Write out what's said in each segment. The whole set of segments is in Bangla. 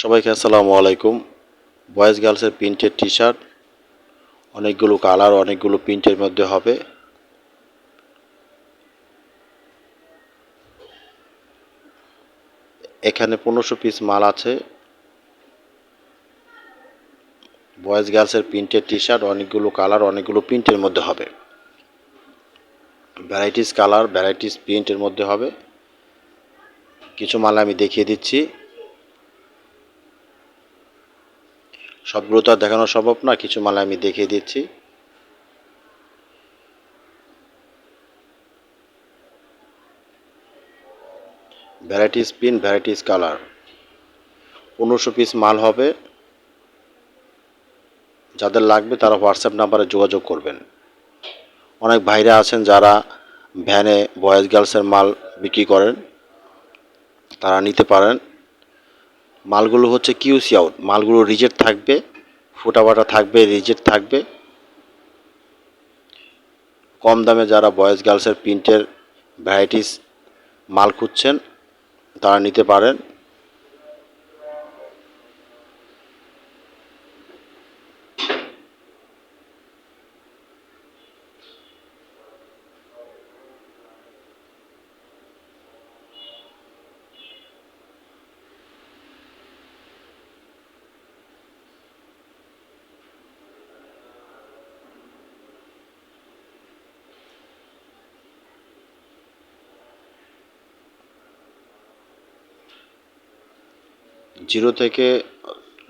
সবাইকে আসসালামু আলাইকুম। বয়েজ গার্লসের প্রিন্টের টি শার্ট অনেকগুলো কালার, অনেকগুলো প্রিন্টের মধ্যে হবে। এখানে পনেরোশো পিস মাল আছে। বয়েজ গার্লসের প্রিন্টের টি শার্ট অনেকগুলো কালার, অনেকগুলো প্রিন্টের মধ্যে হবে। ভ্যারাইটিস কালার, ভ্যারাইটিস প্রিন্টের মধ্যে হবে। কিছু মাল আমি দেখিয়ে দিচ্ছি। সবগুলো তো আর দেখানো সম্ভব না, কিছু মাল আমি দেখিয়ে দিচ্ছি। ভ্যারাইটিস পিন ভ্যারাইটিস কালার পনেরোশো পিস মাল হবে। যাদের লাগবে তারা হোয়াটসঅ্যাপ নাম্বারে যোগাযোগ করবেন। অনেক ভাইরা আছেন যারা ভ্যানে বয়েজ গার্লসের মাল বিক্রি করেন। তারা নিতে পারেন। মালগুলো হচ্ছে কিউসি আউট মালগুলো রিজেক্ট থাকবে, ফুটাফাটা থাকবে রিজেক্ট থাকবে। কম দামে যারা বয়েজ গার্লসের প্রিন্টের ভ্যারাইটিস মাল খুঁজছেন, তারা নিতে পারেন। জিরো থেকে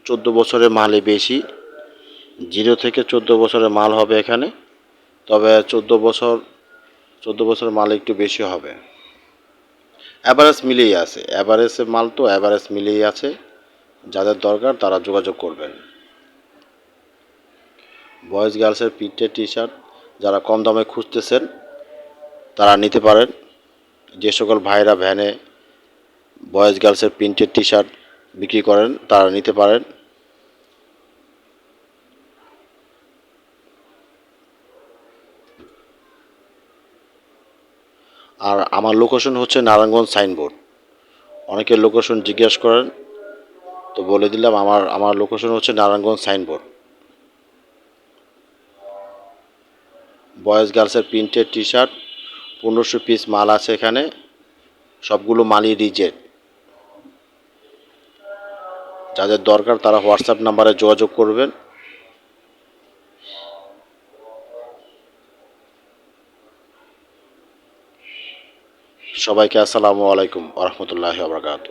চোদ্দ বছরের মালই বেশি। জিরো থেকে চোদ্দ বছরের মাল হবে এখানে, তবে চোদ্দ বছর, চোদ্দ বছরের মাল একটু বেশি হবে। অ্যাভারেজ মিলেই আছে। অ্যাভারেজের মাল তো অ্যাভারেজ মিলেই আছে। যাদের দরকার তারা যোগাযোগ করবেন। বয়েজ গার্লসের প্রিন্টের টি শার্ট যারা কম দামে খুঁজতেছেন, তারা নিতে পারেন। যে সকল ভাইরা ভ্যানে বয়েজ গার্লসের প্রিন্টের টি শার্ট বিক্রি করেন, তারা নিতে পারেন। আর আমার লোকেশন হচ্ছে নারায়ণগঞ্জ সাইনবোর্ড। অনেকের লোকেশন জিজ্ঞেস করেন, তো বলে দিলাম আমার আমার লোকেশন হচ্ছে নারায়ণগঞ্জ সাইনবোর্ড। বয়েজ গার্লসের প্রিন্টেড টি শার্ট পনেরোশো পিস মাল আছে এখানে, সবগুলো মালই রিজেক্ট। যাদের দরকার তারা হোয়াটসঅ্যাপ নাম্বারে যোগাযোগ করবেন। সবাইকে আসসালামু আলাইকুম আ রহমতুল্লাহ আবরকাত